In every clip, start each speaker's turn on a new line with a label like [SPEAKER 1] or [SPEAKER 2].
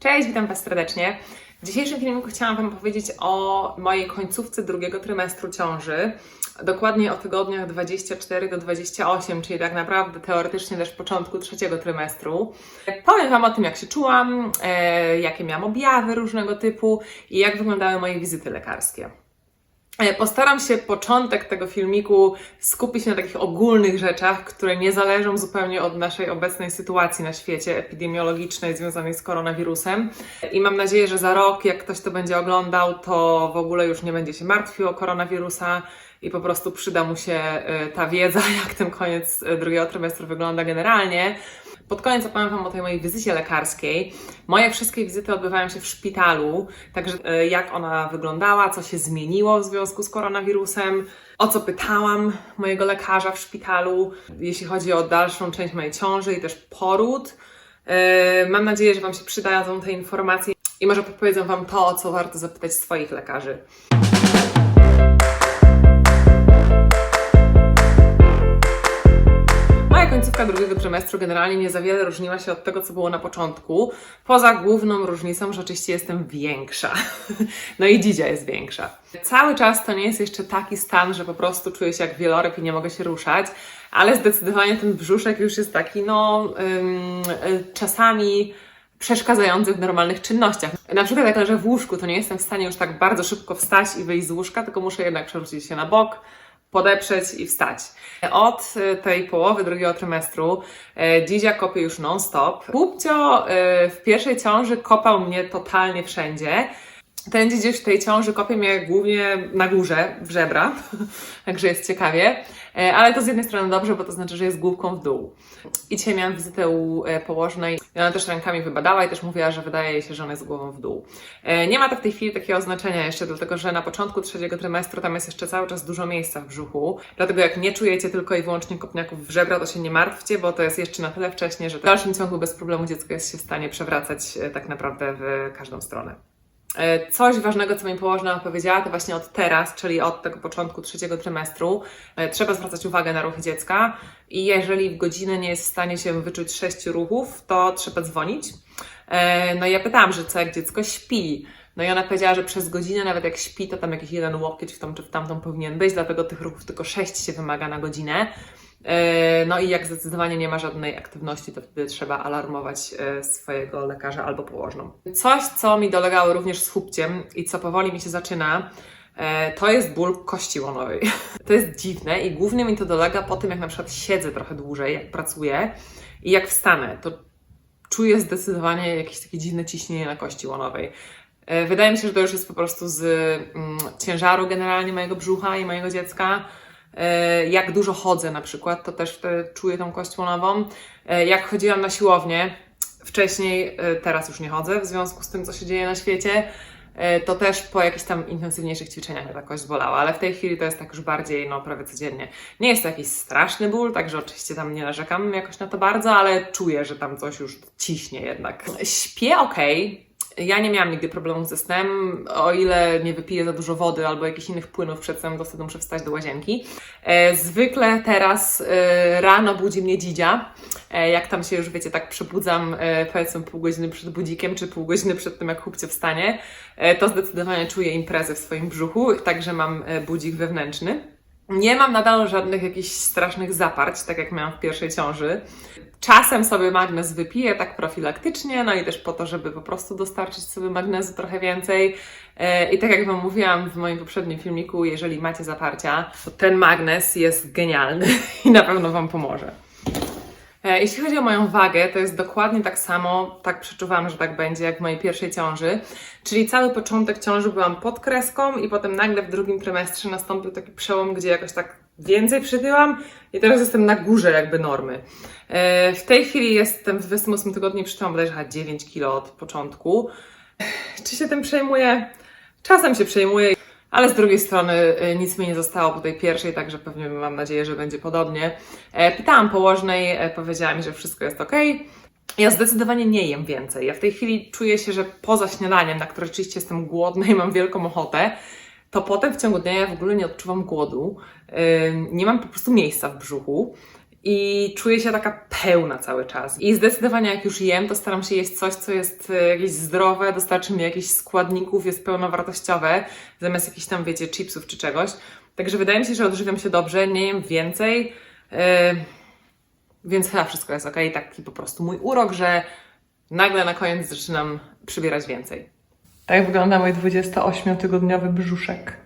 [SPEAKER 1] Cześć, witam Was serdecznie. W dzisiejszym filmiku chciałam Wam powiedzieć o mojej końcówce drugiego trymestru ciąży. Dokładnie o tygodniach 24 do 28, czyli tak naprawdę teoretycznie też początku trzeciego trymestru. Powiem Wam o tym, jak się czułam, e, jakie miałam objawy różnego typu i jak wyglądały moje wizyty lekarskie. E, Postaram się początek tego filmiku skupić na takich ogólnych rzeczach, które nie zależą zupełnie od naszej obecnej sytuacji na świecie epidemiologicznej związanej z koronawirusem. I mam nadzieję, że za rok, jak ktoś to będzie oglądał, to w ogóle już nie będzie się martwił o koronawirusa i po prostu przyda mu się e, ta wiedza, jak ten koniec e, drugiego trymestru wygląda generalnie. Pod koniec opowiem Wam o tej mojej wizycie lekarskiej. Moje wszystkie wizyty odbywają się w szpitalu, także e, jak ona wyglądała, co się zmieniło w związku z koronawirusem, o co pytałam mojego lekarza w szpitalu, jeśli chodzi o dalszą część mojej ciąży i też poród. E, Mam nadzieję, że Wam się przydadzą te informacje i może podpowiedzą Wam to, o co warto zapytać swoich lekarzy. Moja końcówka drugiego trymestru generalnie nie za wiele różniła się od tego, co było na początku. Poza główną różnicą, że oczywiście jestem większa. No i dzidzia jest większa. Cały czas to nie jest jeszcze taki stan, że po prostu czuję się jak wieloryb i nie mogę się ruszać, ale zdecydowanie ten brzuszek już jest taki, no, ym, y, czasami przeszkadzający w normalnych czynnościach. Na przykład jak leżę w łóżku, to nie jestem w stanie już tak bardzo szybko wstać i wyjść z łóżka, tylko muszę jednak przewrócić się na bok, podeprzeć i wstać. Od e, tej połowy drugiego trymestru e, Dzidzia kopie już non-stop. Pupcio e, w pierwszej ciąży kopał mnie totalnie wszędzie. Ten dzidziuś w tej ciąży kopie mnie głównie na górze, w żebra, także jest ciekawie. E, Ale to z jednej strony dobrze, bo to znaczy, że jest główką w dół. I dzisiaj miałam wizytę u e, położnej ona też rękami wybadała i też mówiła, że wydaje jej się, że ona jest głową w dół. E, Nie ma to w tej chwili takiego znaczenia jeszcze, dlatego że na początku trzeciego trymestru tam jest jeszcze cały czas dużo miejsca w brzuchu. Dlatego jak nie czujecie tylko i wyłącznie kopniaków w żebra, to się nie martwcie, bo to jest jeszcze na tyle wcześnie, że w dalszym ciągu bez problemu dziecko jest się w stanie przewracać tak naprawdę w każdą stronę. E, Coś ważnego, co mi położna opowiedziała, to właśnie od teraz, czyli od tego początku trzeciego trymestru, e, trzeba zwracać uwagę na ruchy dziecka i jeżeli w godzinę nie jest w stanie się wyczuć sześciu ruchów, to trzeba dzwonić. E, No i ja pytałam, że co jak dziecko śpi. No i ona powiedziała, że przez godzinę, nawet jak śpi, to tam jakiś jeden łokieć w tą czy w tamtą powinien być, dlatego tych ruchów tylko sześć się wymaga na godzinę. E, No i jak zdecydowanie nie ma żadnej aktywności, to wtedy trzeba alarmować e, swojego lekarza albo położną. Coś, co mi dolegało również z chłopciem i co powoli mi się zaczyna, e, to jest ból kości łonowej. To jest dziwne i głównie mi to dolega po tym, jak na przykład siedzę trochę dłużej, jak pracuję i jak wstanę, to czuję zdecydowanie jakieś takie dziwne ciśnienie na kości łonowej. Wydaje mi się, że to już jest po prostu z mm, ciężaru generalnie mojego brzucha i mojego dziecka. E, Jak dużo chodzę na przykład, to też czuję tą kość łonową. E, Jak chodziłam na siłownię, wcześniej, e, teraz już nie chodzę, w związku z tym, co się dzieje na świecie, to też po jakichś tam intensywniejszych ćwiczeniach mnie ta kość bolała, ale w tej chwili to jest tak już bardziej, no prawie codziennie. Nie jest to jakiś straszny ból, także oczywiście tam nie narzekam jakoś na to bardzo, ale czuję, że tam coś już ciśnie jednak. Śpię ok. Ja nie miałam nigdy problemów ze snem, o ile nie wypiję za dużo wody albo jakichś innych płynów przed snem, to wtedy muszę wstać do łazienki. E, zwykle teraz e, rano budzi mnie dzidzia, e, jak tam się już, wiecie, tak przebudzam powiedzmy pół godziny przed budzikiem, czy pół godziny przed tym, jak chłopcie wstanie, to zdecydowanie czuję imprezę w swoim brzuchu, także mam budzik wewnętrzny. Nie mam nadal żadnych jakichś strasznych zaparć, tak jak miałam w pierwszej ciąży. Czasem sobie magnes wypiję tak profilaktycznie, no i też po to, żeby po prostu dostarczyć sobie magnezu trochę więcej. E, I tak jak Wam mówiłam w moim poprzednim filmiku, jeżeli macie zaparcia, to ten magnes jest genialny i na pewno Wam pomoże. E, Jeśli chodzi o moją wagę, to jest dokładnie tak samo, tak przeczuwam, że tak będzie, jak w mojej pierwszej ciąży. Czyli cały początek ciąży byłam pod kreską i potem nagle w drugim trymestrze nastąpił taki przełom, gdzie jakoś tak więcej przytyłam i teraz jestem na górze jakby normy. E, W tej chwili jestem w 28 tygodniu przytyłam bodajże chyba 9 kg od początku. Czy się tym przejmuję? Czasem się przejmuję, ale z drugiej strony y, nic mi nie zostało po tej pierwszej, także pewnie mam nadzieję, że będzie podobnie. E, Pytałam położnej, e, powiedziała mi, że wszystko jest ok. Ja zdecydowanie nie jem więcej. Ja w tej chwili czuję się, że poza śniadaniem, na które rzeczywiście jestem głodna i mam wielką ochotę, to potem w ciągu dnia ja w ogóle nie odczuwam głodu. Nie mam po prostu miejsca w brzuchu. I czuję się taka pełna cały czas. I zdecydowanie jak już jem, to staram się jeść coś, co jest e, jakieś zdrowe, dostarczy mi jakichś składników, jest pełnowartościowe, zamiast jakichś tam, wiecie, chipsów czy czegoś. Także wydaje mi się, że odżywiam się dobrze, nie jem więcej, e, więc chyba wszystko jest ok. Taki po prostu mój urok, że nagle na koniec zaczynam przybierać więcej. Tak wygląda mój 28-tygodniowy brzuszek.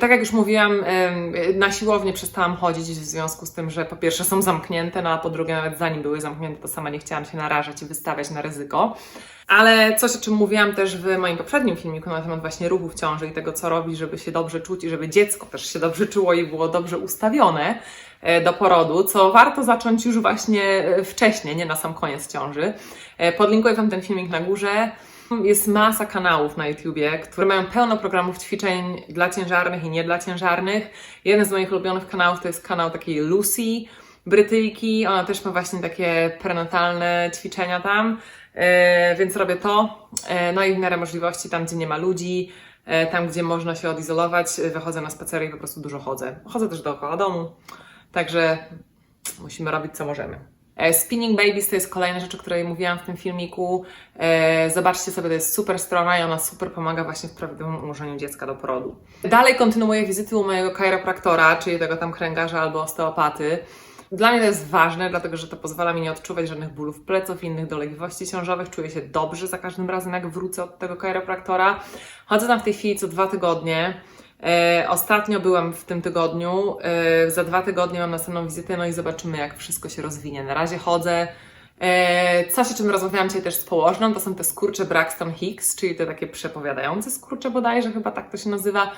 [SPEAKER 1] Tak jak już mówiłam, e, na siłownię przestałam chodzić w związku z tym, że po pierwsze są zamknięte, no a po drugie nawet zanim były zamknięte, to sama nie chciałam się narażać i wystawiać na ryzyko. Ale coś, o czym mówiłam też w moim poprzednim filmiku na temat właśnie ruchów ciąży i tego, co robić, żeby się dobrze czuć i żeby dziecko też się dobrze czuło i było dobrze ustawione e, do porodu, co warto zacząć już właśnie e, wcześniej, nie na sam koniec ciąży. E, Podlinkuję Wam ten filmik na górze. Jest masa kanałów na YouTubie, które mają pełno programów ćwiczeń dla ciężarnych i nie dla ciężarnych. Jeden z moich ulubionych kanałów to jest kanał takiej Lucy, Brytyjki. Ona też ma właśnie takie prenatalne ćwiczenia tam, e, więc robię to. E, no i w miarę możliwości, tam gdzie nie ma ludzi, e, tam gdzie można się odizolować, e, wychodzę na spacery i po prostu dużo chodzę. Chodzę też dookoła domu, także musimy robić co możemy. E, Spinning Babies to jest kolejna rzecz, o której mówiłam w tym filmiku. E, Zobaczcie sobie, to jest super strona i ona super pomaga właśnie w prawidłowym ułożeniu dziecka do porodu. Dalej kontynuuję wizyty u mojego chiropraktora, czyli tego tam kręgarza albo osteopaty. Dla mnie to jest ważne, dlatego że to pozwala mi nie odczuwać żadnych bólów pleców, innych dolegliwości ciążowych. Czuję się dobrze za każdym razem, jak wrócę od tego chiropraktora. Chodzę tam w tej chwili co dwa tygodnie. E, ostatnio byłam w tym tygodniu, e, za dwa tygodnie mam następną wizytę, no i zobaczymy, jak wszystko się rozwinie. Na razie chodzę. E, coś, o czym rozmawiałam dzisiaj też z położną, to są te skurcze Braxton Hicks, czyli te takie przepowiadające skurcze bodajże, chyba tak to się nazywa.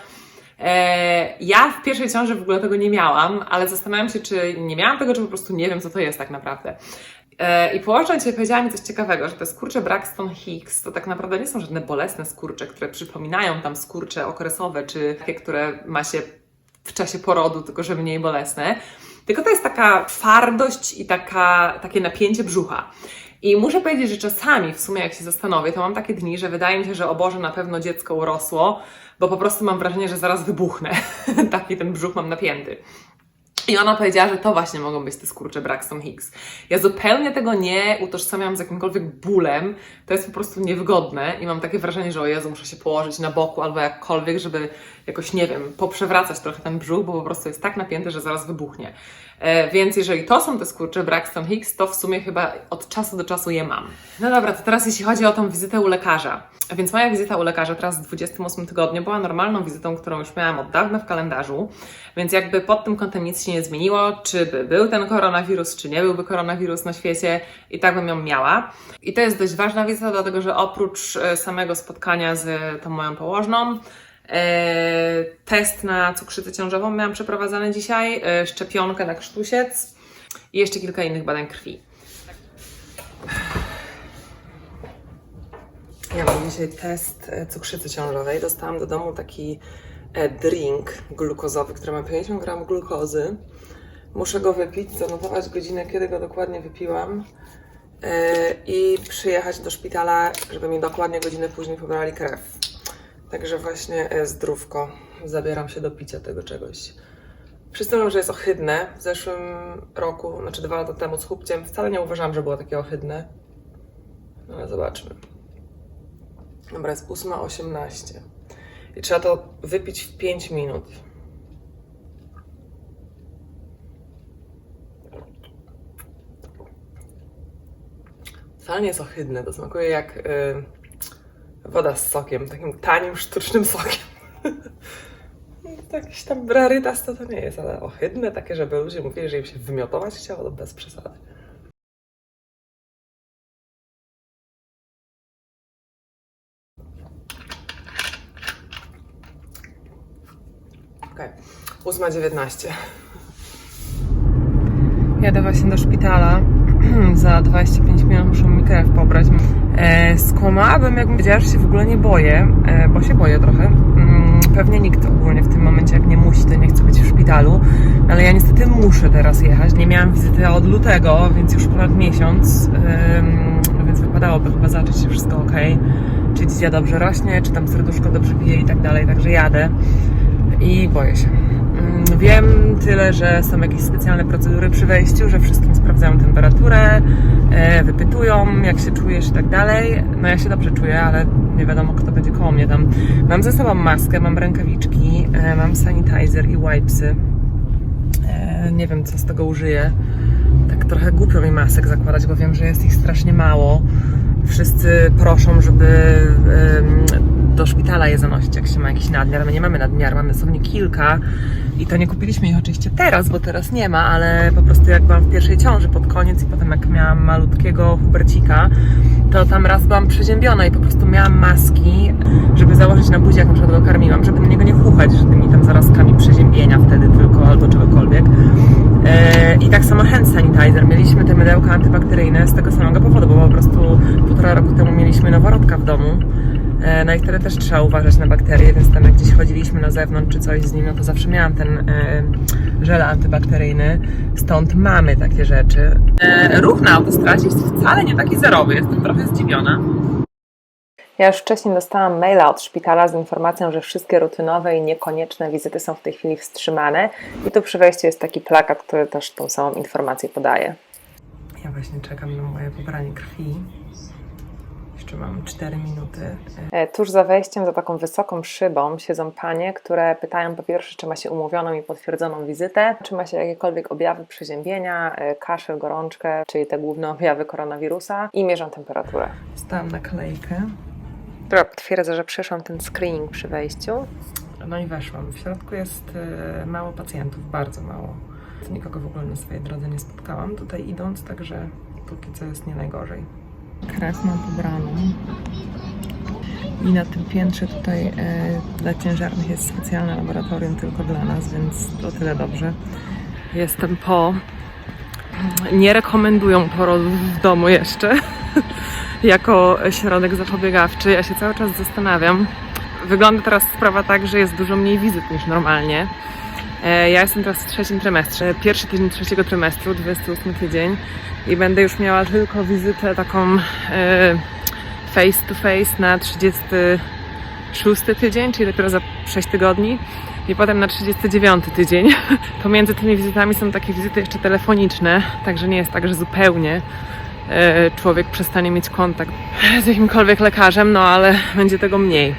[SPEAKER 1] Ja w pierwszej ciąży w ogóle tego nie miałam, ale zastanawiam się, czy nie miałam tego, czy po prostu nie wiem, co to jest tak naprawdę. E, I położna dzisiaj powiedziała mi coś ciekawego, że te skurcze Braxton Hicks to tak naprawdę nie są żadne bolesne skurcze, które przypominają tam skurcze okresowe, czy takie, które ma się w czasie porodu, tylko że mniej bolesne. Tylko to jest taka twardość i taka, takie napięcie brzucha. I muszę powiedzieć, że czasami, w sumie jak się zastanowię, to mam takie dni, że wydaje mi się, że o Boże, na pewno dziecko urosło, bo po prostu mam wrażenie, że zaraz wybuchnę. Taki ten brzuch mam napięty. I ona powiedziała, że to właśnie mogą być te skurcze Braxton Hicks. Ja zupełnie tego nie utożsamiam z jakimkolwiek bólem. To jest po prostu niewygodne i mam takie wrażenie, że o Jezu, muszę się położyć na boku albo jakkolwiek, żeby jakoś, nie wiem, poprzewracać trochę ten brzuch, bo po prostu jest tak napięty, że zaraz wybuchnie. E, więc jeżeli to są te skurcze Braxton Hicks, to w sumie chyba od czasu do czasu je mam. No dobra, to teraz jeśli chodzi o tą wizytę u lekarza. Więc moja wizyta u lekarza teraz w 28 tygodniu była normalną wizytą, którą już miałam od dawna w kalendarzu, więc jakby pod tym kątem nic się nie zmieniło, czy by był ten koronawirus, czy nie byłby koronawirus na świecie i tak bym ją miała. I to jest dość ważna wizyta, dlatego że oprócz e, samego spotkania z tą moją położną, test na cukrzycę ciążową miałam przeprowadzany dzisiaj, e, szczepionkę na krztusiec i jeszcze kilka innych badań krwi. Ja mam dzisiaj test e, cukrzycy ciążowej. Dostałam do domu taki e, drink glukozowy, który ma 50 gram glukozy. Muszę go wypić, zanotować godzinę, kiedy go dokładnie wypiłam e, i przyjechać do szpitala, żeby mi dokładnie godzinę później pobrali krew. Także właśnie e, zdrówko. Zabieram się do picia tego czegoś. Przyznam, że jest ohydne. W zeszłym roku, znaczy dwa lata temu z chłopciem, wcale nie uważałam, że było takie ohydne. No, Ale zobaczmy. Dobra, jest 8.18. I trzeba to wypić w 5 minut. Wcale nie jest ohydne, to smakuje jak y, woda z sokiem, takim tanim, sztucznym sokiem. To Jakiś tam rarytas to to nie jest, ale ohydne takie, żeby ludzie mówili, że im się wymiotować chciało, to bez przesady. Okej, 8.19. Jadę właśnie do szpitala. Za 25 minut muszę mi krew pobrać. E, skłamałabym, jakbym powiedziała, że się w ogóle nie boję, e, bo się boję trochę. Mm, pewnie nikt ogólnie w tym momencie, jak nie musi, to nie chce być w szpitalu. Ale ja niestety muszę teraz jechać. Nie miałam wizyty od lutego, więc już ponad miesiąc. Więc wypadałoby chyba zobaczyć, czy wszystko ok, czy dzidzia dobrze rośnie, czy tam serduszko dobrze bije i tak dalej, także jadę i boję się. Mm, Wiem tyle, że są jakieś specjalne procedury przy wejściu, że wszystkim sprawdzają temperaturę, e, wypytują, jak się czujesz i tak dalej. No ja się dobrze czuję, ale nie wiadomo, kto będzie koło mnie tam. Mam ze sobą maskę, mam rękawiczki, e, mam sanitizer i wipesy. E, Nie wiem, co z tego użyję. Tak trochę głupio mi masek zakładać, bo wiem, że jest ich strasznie mało. Wszyscy proszą, żeby do szpitala je jak się ma jakiś nadmiar. My nie mamy nadmiaru, mamy dosłownie kilka i to nie kupiliśmy ich oczywiście teraz, bo teraz nie ma, ale po prostu jak byłam w pierwszej ciąży pod koniec i potem jak miałam malutkiego Hubercika, to tam raz byłam przeziębiona i po prostu miałam maski, żeby założyć na buzi, jak na przykład go karmiłam, żeby na niego nie wchuchać tymi tam zarazkami przeziębienia wtedy tylko albo czegokolwiek. E, I tak samo hand sanitizer. Mieliśmy te mydełka antybakteryjne z tego samego powodu, bo po prostu półtora roku temu mieliśmy noworodka w domu. E, No i wtedy też trzeba uważać na bakterie, więc tam jak gdzieś chodziliśmy na zewnątrz czy coś z nim, no to zawsze miałam ten e, żel antybakteryjny. Stąd mamy takie rzeczy. E, ruch na autostradzie jest wcale nie taki zerowy, jestem trochę zdziwiona. Ja już wcześniej dostałam maila od szpitala z informacją, że wszystkie rutynowe i niekonieczne wizyty są w tej chwili wstrzymane. I tu przy wejściu jest taki plakat, który też tą samą informację podaje. Ja właśnie czekam na moje pobranie krwi. Jeszcze mam 4 minuty. E, Tuż za wejściem, za taką wysoką szybą, siedzą panie, które pytają po pierwsze, czy ma się umówioną i potwierdzoną wizytę, czy ma się jakiekolwiek objawy przeziębienia, e, kaszel, gorączkę, czyli te główne objawy koronawirusa i mierzą temperaturę. Stałam naklejkę która potwierdza, że przeszłam ten screening przy wejściu. No i weszłam. W środku jest e, mało pacjentów, bardzo mało. Nikogo w ogóle na swojej drodze nie spotkałam tutaj idąc, także póki co jest nie najgorzej. Krew mam pobraną. I na tym piętrze tutaj e, dla ciężarnych jest specjalne laboratorium tylko dla nas, więc to tyle dobrze. Jestem po. Nie rekomendują porodów w domu jeszcze jako środek zapobiegawczy. Ja się cały czas zastanawiam. Wygląda teraz sprawa tak, że jest dużo mniej wizyt niż normalnie. E, Ja jestem teraz w trzecim trymestrze, pierwszy tydzień trzeciego trymestru, 28 tydzień i będę już miała tylko wizytę taką e, face to face na 36 tydzień, czyli dopiero za 6 tygodni i potem na 39 tydzień. Pomiędzy tymi wizytami są takie wizyty jeszcze telefoniczne, także nie jest tak, że zupełnie e, człowiek przestanie mieć kontakt z jakimkolwiek lekarzem, no ale będzie tego mniej.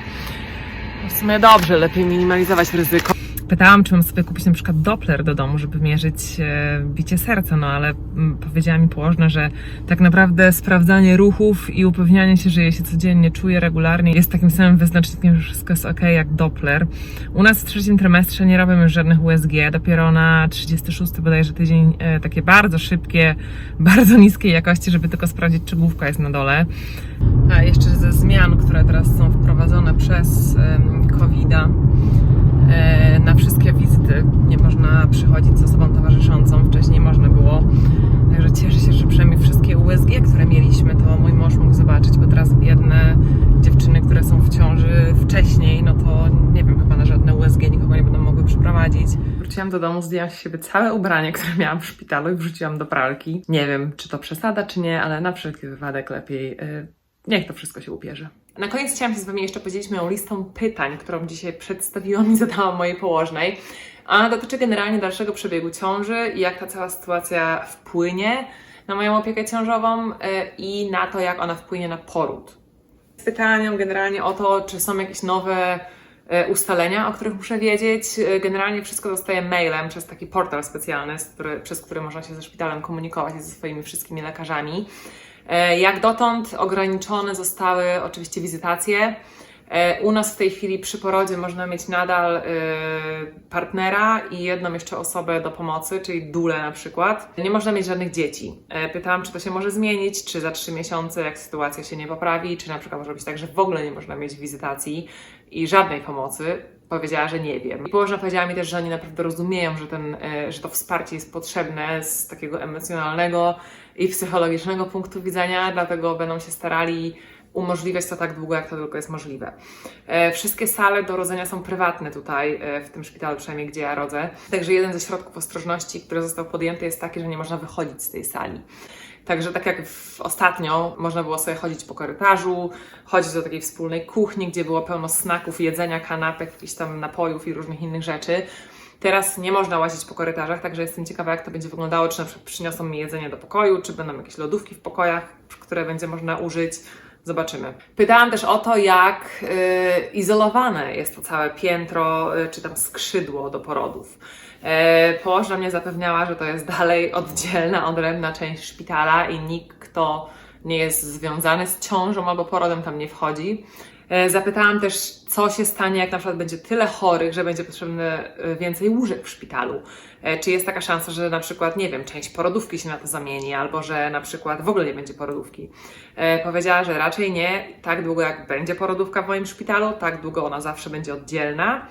[SPEAKER 1] W sumie dobrze, lepiej minimalizować ryzyko. Pytałam, czy mam sobie kupić na przykład Doppler do domu, żeby mierzyć e, bicie serca, no ale mm, powiedziała mi położna, że tak naprawdę sprawdzanie ruchów i upewnianie się, że je się codziennie czuje regularnie jest takim samym wyznacznikiem, że wszystko jest ok jak Doppler. U nas w trzecim trymestrze nie robimy już żadnych USG, dopiero na 36 bodajże tydzień e, takie bardzo szybkie, bardzo niskiej jakości, żeby tylko sprawdzić, czy główka jest na dole. A jeszcze ze zmian, które teraz są wprowadzone przez COVID-a, na wszystkie wizyty nie można przychodzić z osobą towarzyszącą. Wcześniej można było. Także cieszę się, że przynajmniej wszystkie USG, które mieliśmy, to mój mąż mógł zobaczyć, bo teraz biedne dziewczyny, które są w ciąży wcześniej, no to nie wiem, chyba na żadne USG nikogo nie będą mogły przyprowadzić. Wróciłam do domu, zdjęłam z siebie całe ubranie, które miałam w szpitalu i wrzuciłam do pralki. Nie wiem, czy to przesada, czy nie, ale na wszelki wypadek lepiej yy, niech to wszystko się ubierze. Na koniec chciałam się z Wami jeszcze podzielić moją listą pytań, którą dzisiaj przedstawiłam i zadałam mojej położnej. A dotyczy generalnie dalszego przebiegu ciąży i jak ta cała sytuacja wpłynie na moją opiekę ciążową y, i na to, jak ona wpłynie na poród. Pytałam ją generalnie o to, czy są jakieś nowe e, ustalenia, o których muszę wiedzieć. E, Generalnie wszystko dostaję mailem przez taki portal specjalny, który, przez który można się ze szpitalem komunikować i ze swoimi wszystkimi lekarzami. E, Jak dotąd ograniczone zostały oczywiście wizytacje. E, U nas w tej chwili przy porodzie można mieć nadal e, partnera i jedną jeszcze osobę do pomocy, czyli dulę na przykład. Nie można mieć żadnych dzieci. E, Pytałam, czy to się może zmienić, czy za trzy miesiące, jak sytuacja się nie poprawi, czy na przykład może być tak, że w ogóle nie można mieć wizytacji i żadnej pomocy. Powiedziała, że nie wiem. I położna powiedziała mi też, że oni naprawdę rozumieją, że, ten, że to wsparcie jest potrzebne z takiego emocjonalnego i psychologicznego punktu widzenia, dlatego będą się starali umożliwiać to tak długo, jak to tylko jest możliwe. E, Wszystkie sale do rodzenia są prywatne tutaj, e, w tym szpitalu przynajmniej, gdzie ja rodzę. Także jeden ze środków ostrożności, który został podjęty jest taki, że nie można wychodzić z tej sali. Także tak jak w, ostatnio można było sobie chodzić po korytarzu, chodzić do takiej wspólnej kuchni, gdzie było pełno snaków, jedzenia, kanapek, jakichś tam napojów i różnych innych rzeczy. Teraz nie można łazić po korytarzach, także jestem ciekawa, jak to będzie wyglądało, czy na przykład przyniosą mi jedzenie do pokoju, czy będą jakieś lodówki w pokojach, które będzie można użyć. Zobaczymy. Pytałam też o to, jak y, izolowane jest to całe piętro, y, czy tam skrzydło do porodów. E, położna mnie zapewniała, że to jest dalej oddzielna, odrębna część szpitala i nikt, kto nie jest związany z ciążą albo porodem tam nie wchodzi. E, Zapytałam też, co się stanie, jak na przykład będzie tyle chorych, że będzie potrzebne e, więcej łóżek w szpitalu. E, Czy jest taka szansa, że na przykład, nie wiem, część porodówki się na to zamieni, albo że na przykład w ogóle nie będzie porodówki. Powiedziała, że raczej nie. Tak długo jak będzie porodówka w moim szpitalu, tak długo ona zawsze będzie oddzielna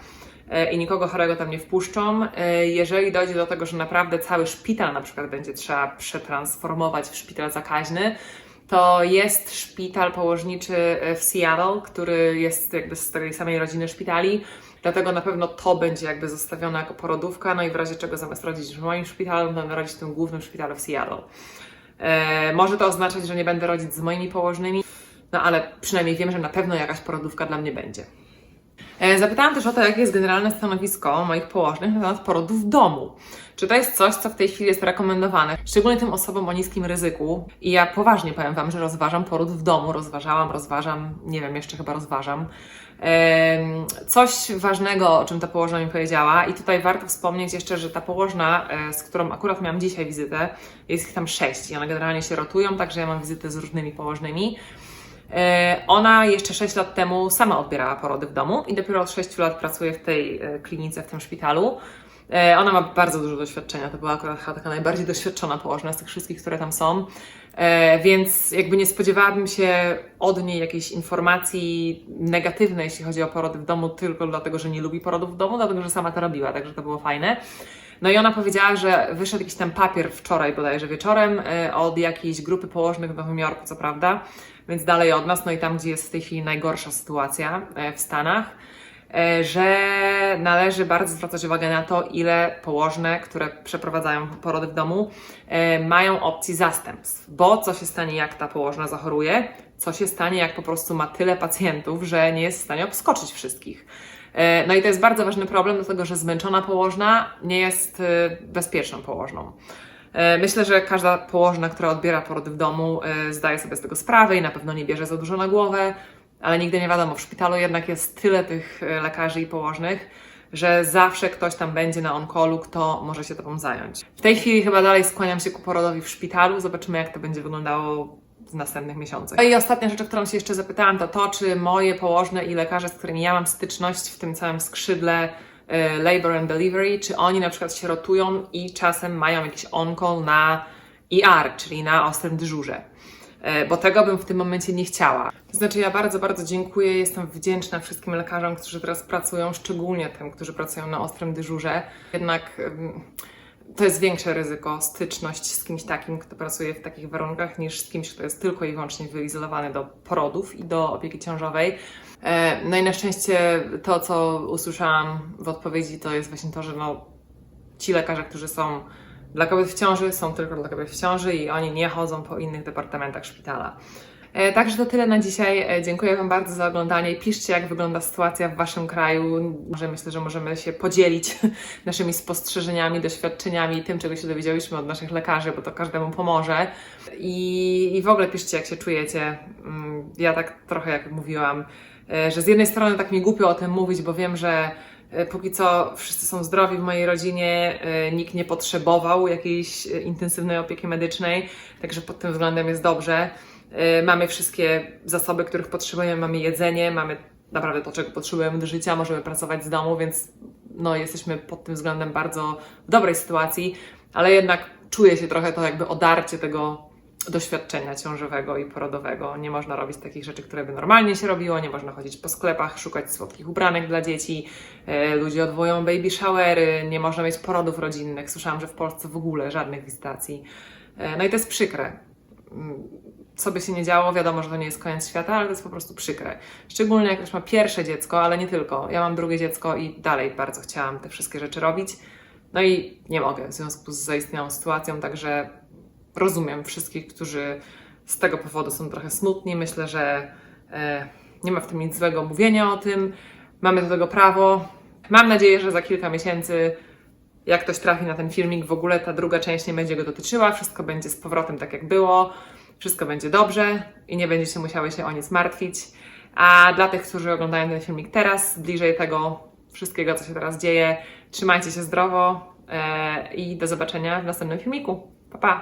[SPEAKER 1] i nikogo chorego tam nie wpuszczą. Jeżeli dojdzie do tego, że naprawdę cały szpital na przykład będzie trzeba przetransformować w szpital zakaźny, to jest szpital położniczy e, w Seattle, który jest jakby z tej samej rodziny szpitali. Dlatego na pewno to będzie jakby zostawione jako porodówka, no i w razie czego zamiast rodzić w moim szpitalu, będę rodzić w tym głównym szpitalu w Seattle. E, może to oznaczać, że nie będę rodzić z moimi położnymi, no ale przynajmniej wiem, że na pewno jakaś porodówka dla mnie będzie. E, Zapytałam też o to, jakie jest generalne stanowisko moich położnych na temat porodu w domu. Czy to jest coś, co w tej chwili jest rekomendowane, szczególnie tym osobom o niskim ryzyku? I ja poważnie powiem Wam, że rozważam poród w domu, rozważałam, rozważam, nie wiem, jeszcze chyba rozważam. Em, Coś ważnego, o czym ta położna mi powiedziała, i tutaj warto wspomnieć jeszcze, że ta położna, e, z którą akurat miałam dzisiaj wizytę, jest ich tam sześć i one generalnie się rotują, także ja mam wizytę z różnymi położnymi. E, Ona jeszcze 6 lat temu sama odbierała porody w domu i dopiero od 6 lat pracuje w tej e, klinice, w tym szpitalu. E, Ona ma bardzo dużo doświadczenia, to była akurat taka najbardziej doświadczona położna z tych wszystkich, które tam są. Więc jakby nie spodziewałabym się od niej jakiejś informacji negatywnej, jeśli chodzi o porody w domu, tylko dlatego, że nie lubi porodów w domu, dlatego, że sama to robiła, także to było fajne. No i ona powiedziała, że wyszedł jakiś tam papier wczoraj bodajże wieczorem e, od jakiejś grupy położnych w Nowym Jorku, co prawda, więc dalej od nas, no i tam, gdzie jest w tej chwili najgorsza sytuacja e, w Stanach, e, że należy bardzo zwracać uwagę na to, ile położne, które przeprowadzają porody w domu, mają opcji zastępstw. Bo co się stanie, jak ta położna zachoruje? Co się stanie, jak po prostu ma tyle pacjentów, że nie jest w stanie obskoczyć wszystkich? E, No i to jest bardzo ważny problem, dlatego że zmęczona położna nie jest e, bezpieczną położną. E, Myślę, że każda położna, która odbiera porody w domu, zdaje sobie z tego sprawę i na pewno nie bierze za dużo na głowę, ale nigdy nie wiadomo. W szpitalu jednak jest tyle tych lekarzy i położnych, że zawsze ktoś tam będzie na onkolu, kto może się tobą zająć. W tej chwili chyba dalej skłaniam się ku porodowi w szpitalu. Zobaczymy, jak to będzie wyglądało w następnych miesiącach. No i ostatnia rzecz, o którą się jeszcze zapytałam, to to, czy moje położne i lekarze, z którymi ja mam styczność w tym całym skrzydle e, labor and delivery, czy oni na przykład się rotują i czasem mają jakiś on-call na ER, czyli na ostrym dyżurze. E, Bo tego bym w tym momencie nie chciała. To znaczy, ja bardzo, bardzo dziękuję. Jestem wdzięczna wszystkim lekarzom, którzy teraz pracują, szczególnie tym, którzy pracują na ostrym dyżurze. Jednak to jest większe ryzyko, styczność z kimś takim, kto pracuje w takich warunkach, niż z kimś, kto jest tylko i wyłącznie wyizolowany do porodów i do opieki ciążowej. E, No i na szczęście to, co usłyszałam w odpowiedzi, to jest właśnie to, że no, ci lekarze, którzy są dla kobiet w ciąży, są tylko dla kobiet w ciąży i oni nie chodzą po innych departamentach szpitala. E, Także to tyle na dzisiaj. E, Dziękuję Wam bardzo za oglądanie. Piszcie, jak wygląda sytuacja w Waszym kraju. Może myślę, że możemy się podzielić naszymi spostrzeżeniami, doświadczeniami, tym, czego się dowiedziałyśmy od naszych lekarzy, bo to każdemu pomoże. I, i w ogóle piszcie, jak się czujecie. Mm, Ja tak trochę, jak mówiłam, e, że z jednej strony tak mi głupio o tym mówić, bo wiem, że Póki co wszyscy są zdrowi w mojej rodzinie, nikt nie potrzebował jakiejś intensywnej opieki medycznej, także pod tym względem jest dobrze. E, Mamy wszystkie zasoby, których potrzebujemy, mamy jedzenie, mamy naprawdę to, czego potrzebujemy do życia, możemy pracować z domu, więc no, jesteśmy pod tym względem bardzo w dobrej sytuacji, ale jednak czuję się trochę to jakby odarcie tego doświadczenia ciążowego i porodowego. Nie można robić takich rzeczy, które by normalnie się robiło, nie można chodzić po sklepach, szukać słodkich ubranek dla dzieci, e, ludzie odwołują baby showery, nie można mieć porodów rodzinnych. Słyszałam, że w Polsce w ogóle żadnych wizytacji. E, no i to jest przykre. Co by się nie działo, wiadomo, że to nie jest koniec świata, ale to jest po prostu przykre. Szczególnie jak już ma pierwsze dziecko, ale nie tylko. Ja mam drugie dziecko i dalej bardzo chciałam te wszystkie rzeczy robić. No i nie mogę w związku z zaistniałą sytuacją, także rozumiem wszystkich, którzy z tego powodu są trochę smutni. Myślę, że e, nie ma w tym nic złego mówienia o tym. Mamy do tego prawo. Mam nadzieję, że za kilka miesięcy, jak ktoś trafi na ten filmik, w ogóle ta druga część nie będzie go dotyczyła. Wszystko będzie z powrotem tak, jak było. Wszystko będzie dobrze i nie będziecie musiały się o nic martwić. A dla tych, którzy oglądają ten filmik teraz, bliżej tego wszystkiego, co się teraz dzieje, trzymajcie się zdrowo e, i do zobaczenia w następnym filmiku. Pa, pa!